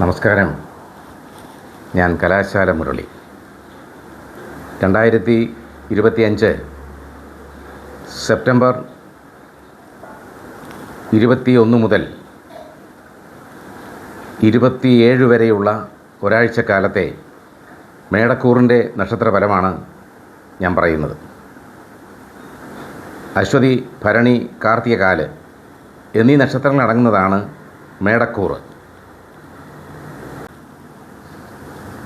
നമസ്കാരം. ഞാൻ കലാശാല മുരളി. രണ്ടായിരത്തി ഇരുപത്തിയഞ്ച് സെപ്റ്റംബർ ഇരുപത്തിയൊന്ന് മുതൽ ഇരുപത്തിയേഴ് വരെയുള്ള ഒരാഴ്ച കാലത്തെ മേടക്കൂറിന്റെ നക്ഷത്രഫലമാണ് ഞാൻ പറയുന്നത്. അശ്വതി ഭരണി കാർത്തികകാൽ എന്നീ നക്ഷത്രങ്ങൾ അടങ്ങുന്നതാണ് മേടക്കൂറ്.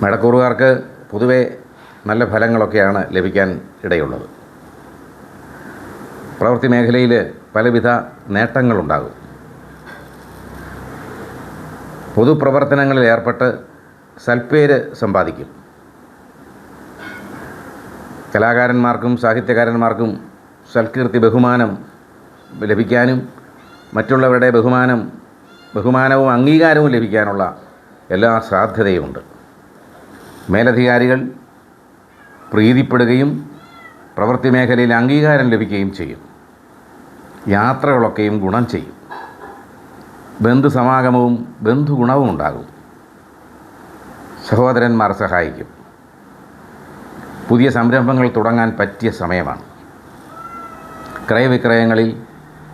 മേടക്കൂറുകാർക്ക് പൊതുവെ നല്ല ഫലങ്ങളൊക്കെയാണ് ലഭിക്കാൻ ഇടയുള്ളത്. പ്രവൃത്തി മേഖലയിൽ പലവിധ നേട്ടങ്ങളുണ്ടാകും. പൊതുപ്രവർത്തനങ്ങളിൽ ഏർപ്പെട്ട് സൽപ്പേര് സമ്പാദിക്കും. കലാകാരന്മാർക്കും സാഹിത്യകാരന്മാർക്കും സൽകീർത്തി ബഹുമാനം ലഭിക്കാനും മറ്റുള്ളവരുടെ ബഹുമാനം ബഹുമാനവും അംഗീകാരവും ലഭിക്കാനുള്ള എല്ലാ സാധ്യതയുമുണ്ട്. മേലധികാരികൾ പ്രീതിപ്പെടുകയും പ്രവൃത്തി മേഖലയിൽ അംഗീകാരം ലഭിക്കുകയും ചെയ്യും. യാത്രകളൊക്കെയും ഗുണം ചെയ്യും. ബന്ധുസമാഗമവും ബന്ധുഗുണവും ഉണ്ടാകും. സഹോദരന്മാർ സഹായിക്കും. പുതിയ സംരംഭങ്ങൾ തുടങ്ങാൻ പറ്റിയ സമയമാണ്. ക്രയവിക്രയങ്ങളിൽ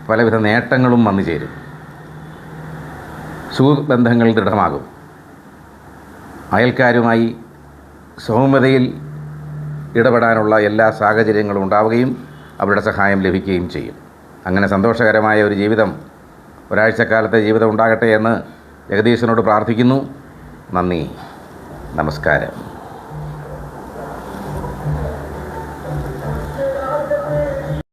പലവിധ നേട്ടങ്ങളും വന്നു ചേരും. സുഹൃബന്ധങ്ങൾ ദൃഢമാകും. അയൽക്കാരുമായി സൗമ്യതയിൽ ഇടപെടാനുള്ള എല്ലാ സാഹചര്യങ്ങളും ഉണ്ടാവുകയും അവരുടെ സഹായം ലഭിക്കുകയും ചെയ്യും. അങ്ങനെ സന്തോഷകരമായ ഒരു ജീവിതം ഒരാഴ്ചക്കാലത്തെ ജീവിതം ഉണ്ടാകട്ടെ എന്ന് ജഗദീശനോട് പ്രാർത്ഥിക്കുന്നു. നന്ദി. നമസ്കാരം.